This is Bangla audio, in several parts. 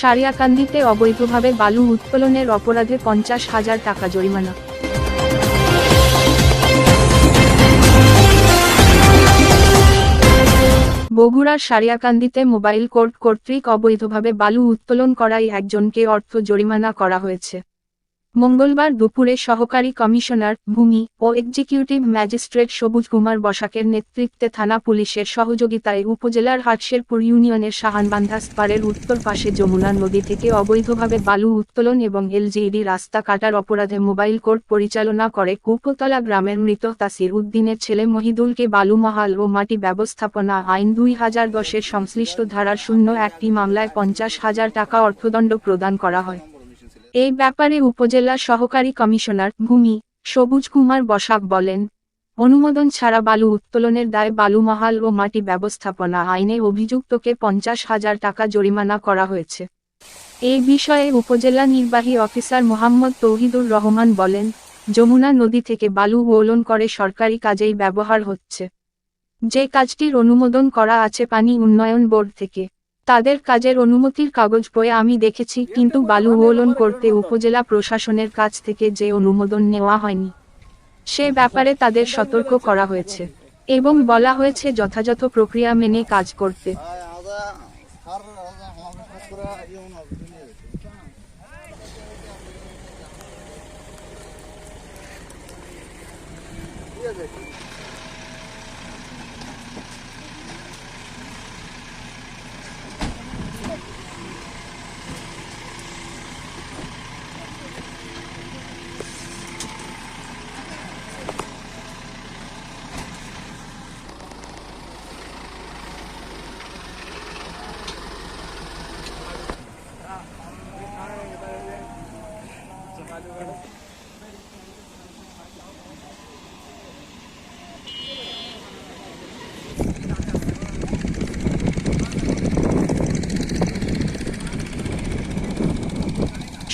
সারিয়াকান্দিতে অবৈধভাবে বালু উত্তোলনের অপরাধে পঞ্চাশ হাজার টাকা জরিমানা। বগুড়ার সারিয়াকান্দিতে মোবাইল কোর্ট কর্তৃক অবৈধভাবে বালু উত্তোলন করায় একজনকে অর্থ জরিমানা করা হয়েছে। মঙ্গলবার দুপুরে সহকারী কমিশনার, ভূমি ও এক্সিকিউটিভ ম্যাজিস্ট্রেট সবুজ কুমার বসাকের নেতৃত্বে থানা পুলিশের সহযোগিতায় উপজেলার হাটশেরপুর ইউনিয়নের সাহানবান্ধা স্পারের উত্তর পাশে যমুনা নদী থেকে অবৈধভাবে বালু উত্তোলন এবং এলজিইডি রাস্তা কাটার অপরাধে মোবাইল কোর্ট পরিচালনা করে কুপতলা গ্রামের মৃত তাসির উদ্দিনের ছেলে মহিদুলকে বালুমহাল ও মাটি ব্যবস্থাপনা আইন দুই হাজার দশের সংশ্লিষ্ট ধারার শূন্য একটি মামলায় পঞ্চাশ হাজার টাকা অর্থদণ্ড প্রদান করা হয়। এই ব্যাপারে উপজেলা সহকারী কমিশনার ভূমি সবুজ কুমার বসাক বলেন, অনুমোদন ছাড়া বালু উত্তোলনের দায় বালুমহাল ও মাটি ব্যবস্থাপনা আইনে অভিযুক্তকে পঞ্চাশ হাজার টাকা জরিমানা করা হয়েছে। এই বিষয়ে উপজেলা নির্বাহী অফিসার মোহাম্মদ তৌহিদুর রহমান বলেন, যমুনা নদী থেকে বালু উত্তোলন করে সরকারি কাজেই ব্যবহার হচ্ছে। যে কাজটির অনুমোদন করা আছে পানি উন্নয়ন বোর্ড থেকে। তাদের কাজের অনুমতির কাগজ বয়ে আমি দেখেছি, কিন্তু বালু উত্তোলন করতে উপজেলা প্রশাসনের কাছ থেকে যে অনুমোদন নেওয়া হয়নি, সে ব্যাপারে তাদের সতর্ক করা হয়েছে এবং বলা হয়েছে যথাযথ প্রক্রিয়া মেনে কাজ করতে।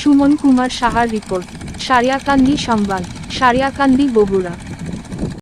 সুমন কুমার সাহার রিপোর্ট সারিয়াকান্দি সংবাদ সারিয়াকান্দি বগুড়া।